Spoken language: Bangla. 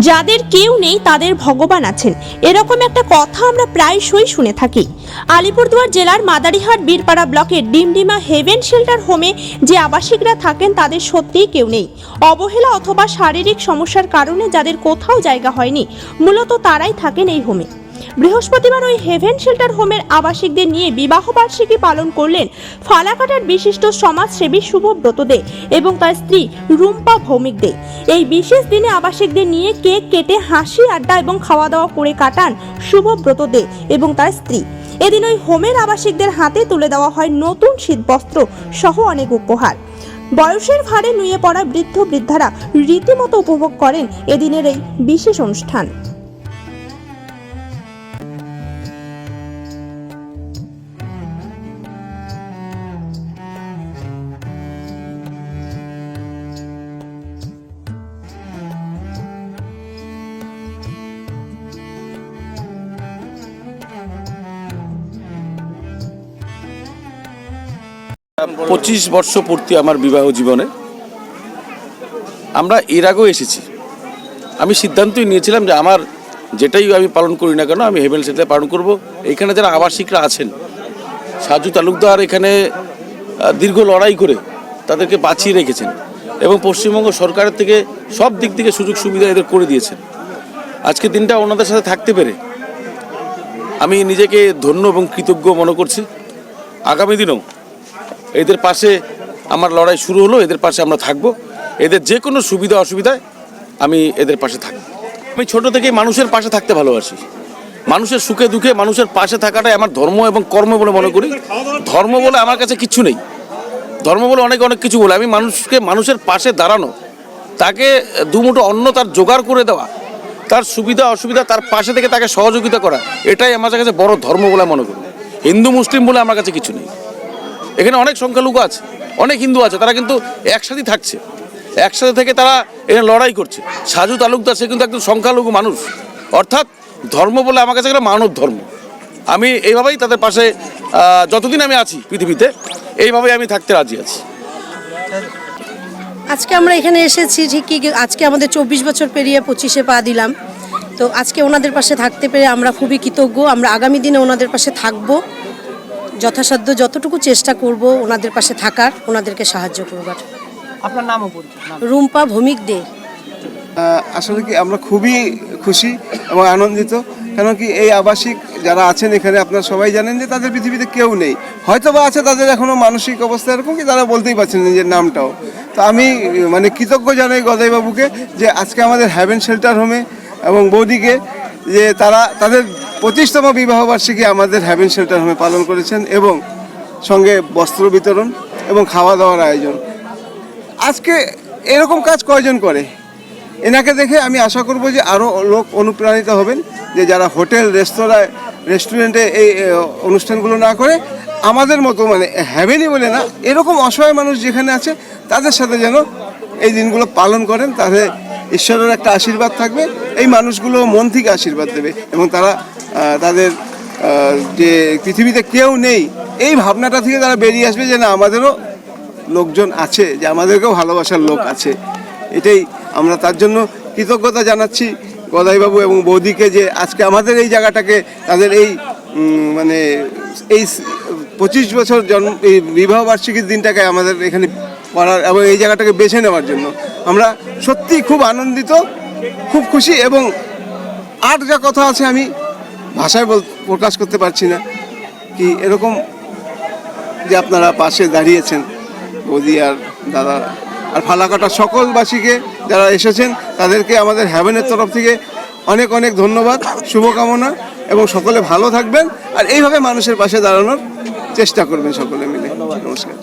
যাদের কেউ নেই তাদের ভগবান আছেন। এরকম একটা কথা আমরা প্রায়শই শুনে থাকি। আলিপুরদুয়ার জেলার মাদারিহাট বীরপাড়া ব্লকের ডিমডিমা হেভেন শেল্টার হোমে যে আবাসিকরা থাকেন তাদের সত্যিই কেউ নেই। অবহেলা অথবা শারীরিক সমস্যার কারণে যাদের কোথাও জায়গা হয়নি, মূলত তারাই থাকেন এই হোমে। বৃহস্পতিবার ওই হেভেন শেল্টার হোমের আবাসিকদের নিয়ে বিবাহ বার্ষিকী পালন করলেন ফালাকাটার বিশিষ্ট সমাজসেবী শুভব্রত দে এবং তার স্ত্রী রুম্পা ভৌমিক দে। এই বিশেষ দিনে আবাসিকদের নিয়ে কেক কেটে, হাসি, আড্ডা এবং খাওয়া দাওয়া করে কাটান শুভব্রত দে এবং তার স্ত্রী। এদিন ওই হোমের আবাসিকদের হাতে তুলে দেওয়া হয় নতুন শীতবস্ত্র সহ অনেক উপহার। বয়সের ভারে নুয়ে পড়া বৃদ্ধ বৃদ্ধারা রীতিমতো উপভোগ করেন এদিনের এই বিশেষ অনুষ্ঠান। পঁচিশ বর্ষ পূর্তি আমার বিবাহ জীবনে। আমরা এর আগেও এসেছি। আমি সিদ্ধান্তই নিয়েছিলাম যে আমার যেটাই আমি পালন করি না কেন, আমি হেভেন সেটা পালন করব। এখানে যারা আবাসিকরা আছেন, সাজু তালুকদার এখানে দীর্ঘ লড়াই করে তাদেরকে বাঁচিয়ে রেখেছেন এবং পশ্চিমবঙ্গ সরকারের থেকে সব দিক থেকে সুযোগ সুবিধা এদের করে দিয়েছেন। আজকে দিনটা ওনাদের সাথে থাকতে পেরে আমি নিজেকে ধন্য এবং কৃতজ্ঞ মনে করছি। আগামী দিনেও এদের পাশে আমার লড়াই শুরু হলো, এদের পাশে আমরা থাকব। এদের যে কোনো সুবিধা অসুবিধায় আমি এদের পাশে থাকব। আমি ছোট থেকেই মানুষের পাশে থাকতে ভালোবাসি। মানুষের সুখে দুঃখে মানুষের পাশে থাকাটাই আমার ধর্ম এবং কর্ম বলে মনে করি। ধর্ম বলে আমার কাছে কিচ্ছু নেই। ধর্ম বলে অনেক অনেক কিছু বলে। আমি মানুষকে, মানুষের পাশে দাঁড়ানো, তাকে দুমুঠো অন্ন তার জোগাড় করে দেওয়া, তার সুবিধা, অসুবিধা তার পাশে থেকে তাকে সহযোগিতা করা, এটাই আমার কাছে বড় ধর্ম বলে মনে করি। হিন্দু, মুসলিম বলে আমার কাছে কিছু নেই। এখানে অনেক সংখ্যালঘু আছে, অনেক হিন্দু আছে, তারা কিন্তু একসাথেই থাকছে। একসাথে থেকে তারা এখানে লড়াই করছে। সাজু তালুকদার সে কিন্তু একজন সংখ্যালঘু মানুষ। অর্থাৎ ধর্ম বলে আমার কাছে একটা মানব ধর্ম। আমি এইভাবেই তাদের পাশে যতদিন আমি আছি পৃথিবীতে, এইভাবেই আমি থাকতে রাজি আছি। আজকে আমরা এখানে এসেছি ঠিকই আজকে আমাদের চব্বিশ বছর পেরিয়ে পঁচিশে পা দিলাম। তো আজকে ওনাদের পাশে থাকতে পেরে আমরা খুবই কৃতজ্ঞ। আমরা আগামী দিনে ওনাদের পাশে থাকব। যথাসাধ্য যতটুকু চেষ্টা করব ওনাদের পাশে থাকার ওনাদেরকে সাহায্য করবার। আপনার নাম। রুম্পা ভৌমিক দে। আসলে কি আমরা খুবই খুশি এবং আনন্দিত কেন কি এই আবাসিক যারা আছেন এখানে আপনারা সবাই জানেন যে তাদের পৃথিবীতে কেউ নেই। হয়তো বা আছে তাদের এখনও মানসিক অবস্থা এরকম কি তারা বলতেই পারছেন না নিজের নামটাও। তো আমি মানে কৃতজ্ঞ জানাই গদাইবাবুকে যে আজকে আমাদের হ্যাভেন শেল্টার হোমে এবং বৌদিকে যে তারা তাদের পঁচিশতম বিবাহ বার্ষিকী আমাদের হ্যাভেন শেল্টার হোমে পালন করেছেন এবং সঙ্গে বস্ত্র বিতরণ এবং খাওয়া দাওয়ার আয়োজন। আজকে এরকম কাজ কয়জন করে? এনাকে দেখে আমি আশা করব যে আরও লোক অনুপ্রাণিত হবেন, যে যারা হোটেল, রেস্তোরাঁ, রেস্টুরেন্টে এই অনুষ্ঠানগুলো না করে আমাদের মতো মানে হ্যাভেনই বলে না, এরকম অসহায় মানুষ যেখানে আছে, তাদের সাথে যেন এই দিনগুলো পালন করেন তাহলে ঈশ্বরের একটা আশীর্বাদ থাকবে, এই মানুষগুলো মন থেকে আশীর্বাদ দেবে এবং তারা তাদের যে পৃথিবীতে কেউ নেই, এই ভাবনাটা থেকে তারা বেরিয়ে আসবে যে না, আমাদেরও লোকজন আছে, যে আমাদেরকেও ভালোবাসার লোক আছে। এটাই আমরা তার জন্য কৃতজ্ঞতা জানাচ্ছি গদাইবাবু এবং বৌদিকে যে আজকে আমাদের এই জায়গাটাকে তাদের এই মানে এই পঁচিশ বছর জন্ম, এই বিবাহ বার্ষিকীর দিনটাকে আমাদের এখানে করার এবং এই জায়গাটাকে বেছে নেওয়ার জন্য। আমরা সত্যি খুব আনন্দিত, খুব খুশি এবং আর যা কথা আছে আমি ভাষায় বল প্রকাশ করতে পারছি না। কি এরকম যে আপনারা পাশে দাঁড়িয়েছেন, বৌদি আর দাদা। আর ফালাকাটা সকলবাসীকে যারা এসেছেন, তাদেরকে আমাদের হ্যাভেনের তরফ থেকে অনেক অনেক ধন্যবাদ, শুভকামনা, এবং সকলে ভালো থাকবেন। আর এইভাবে মানুষের পাশে দাঁড়ানোর চেষ্টা করবেন সকলে মিলে। নমস্কার।